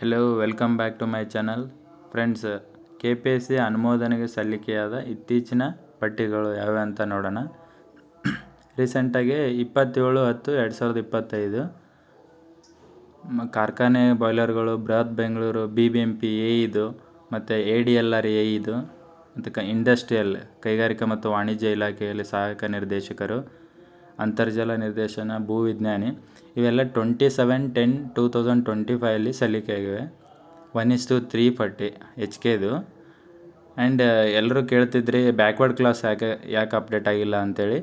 Hello welcome back to my channel friends K P S C ಅನುಮೋದನೆಗೆ ಸಲ್ಲಿಕೆಯಾದ ಇತ್ತೀಚಿನ ಪಟ್ಟಿಗಳು ಯಾವ್ಯಾವ ಅಂತ ನೋಡೋಣ. ರೀಸೆಂಟಾಗಿ ಇಪ್ಪತ್ತೇಳು ಹತ್ತು ಎರಡು ಸಾವಿರದ ಇಪ್ಪತ್ತೈದು. ಕಾರ್ಖಾನೆ ಬಾಯ್ಲರ್ಗಳು ಬೃಹತ್ Bengaluru B B M P A ಇದು ಮತ್ತು A D L R A ಇದು ಮತ್ತು ಕ ಇಂಡಸ್ಟ್ರಿಯಲ್ ಕೈಗಾರಿಕಾ ಮತ್ತು ವಾಣಿಜ್ಯ ಇಲಾಖೆಯಲ್ಲಿ ಸಹಾಯಕ ನಿರ್ದೇಶಕರು. ಅಂತರ್ಜಲ ನಿರ್ದೇಶನ ಭೂವಿಜ್ಞಾನಿ ಇವೆಲ್ಲ twenty seven ten two thousand twenty ಫೈವಲ್ಲಿ ಸಲ್ಲಿಕೆಯಾಗಿವೆ one is two three forty H ಕೆದು and ಎಲ್ಲರೂ ಕೇಳ್ತಿದ್ರಿ ಬ್ಯಾಕ್ವರ್ಡ್ ಕ್ಲಾಸ್ ಯಾಕೆ ಯಾಕೆ ಅಪ್ಡೇಟ್ ಆಗಿಲ್ಲ ಅಂತೇಳಿ.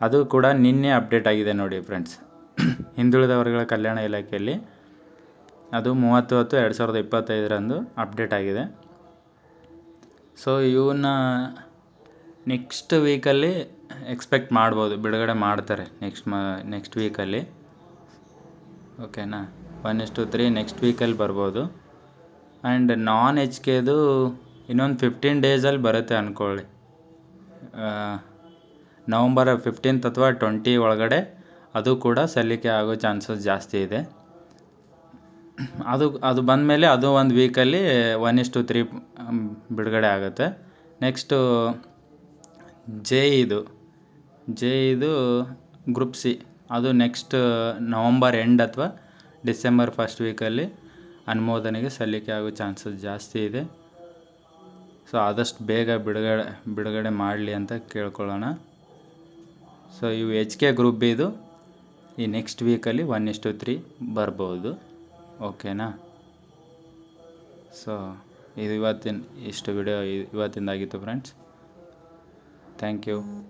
ಅದು ಕೂಡ ನಿನ್ನೆ ಅಪ್ಡೇಟ್ ಆಗಿದೆ ನೋಡಿ ಫ್ರೆಂಡ್ಸ್ ಹಿಂದುಳಿದ ವರ್ಗಗಳ ಕಲ್ಯಾಣ ಇಲಾಖೆಯಲ್ಲಿ ಅದು ಮೂವತ್ತು ಹತ್ತು ಎರಡು ಸಾವಿರದ ಇಪ್ಪತ್ತೈದರಂದು ಅಪ್ಡೇಟ್ ಆಗಿದೆ. ಸೊ ಇವನ್ನ ನೆಕ್ಸ್ಟ್ ವೀಕಲ್ಲಿ ಎಕ್ಸ್ಪೆಕ್ಟ್ ಮಾಡ್ಬೋದು, ಬಿಡುಗಡೆ ಮಾಡ್ತಾರೆ ನೆಕ್ಸ್ಟ್ ಮ ನೆಕ್ಸ್ಟ್ ವೀಕಲ್ಲಿ ಓಕೆನಾ one is two three next ವೀಕಲ್ಲಿ ಬರ್ಬೋದು. ಆ್ಯಂಡ್ ನಾನ್ ಎಚ್ ಕೆದು ಇನ್ನೊಂದು ಫಿಫ್ಟೀನ್ ಡೇಸಲ್ಲಿ ಬರುತ್ತೆ ಅಂದ್ಕೊಳ್ಳಿ ನವಂಬರ್ ಫಿಫ್ಟೀನ್ತ್ ಅಥವಾ ಟ್ವೆಂಟಿ ಒಳಗಡೆ ಅದು ಕೂಡ ಸಲ್ಲಿಕೆ ಆಗೋ ಚಾನ್ಸಸ್ ಜಾಸ್ತಿ ಇದೆ. ಅದು ಅದು ಬಂದ ಮೇಲೆ ಅದು ಒಂದು ವೀಕಲ್ಲಿ ಒನ್ ಇಸ್ ಟು ತ್ರೀ ಬಿಡುಗಡೆ ಆಗುತ್ತೆ. ನೆಕ್ಸ್ಟು ಜೆ ಇದು ಜೆ ಇದು ಗ್ರೂಪ್ ಸಿ. ಅದು ನೆಕ್ಸ್ಟ್ ನವಂಬರ್ ಎಂಡ್ ಅಥವಾ ಡಿಸೆಂಬರ್ ಫಸ್ಟ್ ವೀಕಲ್ಲಿ ಅನುಮೋದನೆಗೆ ಸಲ್ಲಿಕೆ ಆಗೋ ಚಾನ್ಸಸ್ ಜಾಸ್ತಿ ಇದೆ. ಸೊ ಆದಷ್ಟು ಬೇಗ ಬಿಡುಗಡೆ ಬಿಡುಗಡೆ ಮಾಡಲಿ ಅಂತ ಕೇಳ್ಕೊಳ್ಳೋಣ. ಸೊ ಇವು ಎಚ್ ಕೆ ಗ್ರೂಪ್ ಬಿದು ಈ ನೆಕ್ಸ್ಟ್ ವೀಕಲ್ಲಿ ಒನ್ ಇಷ್ಟು ತ್ರೀ ಬರ್ಬೋದು. ಓಕೆನಾ ಸೊ ಇದು ಇವತ್ತಿನ, ಇಷ್ಟು ವಿಡಿಯೋ ಇವತ್ತಿಂದಾಗಿತ್ತು ಫ್ರೆಂಡ್ಸ್ Thank you.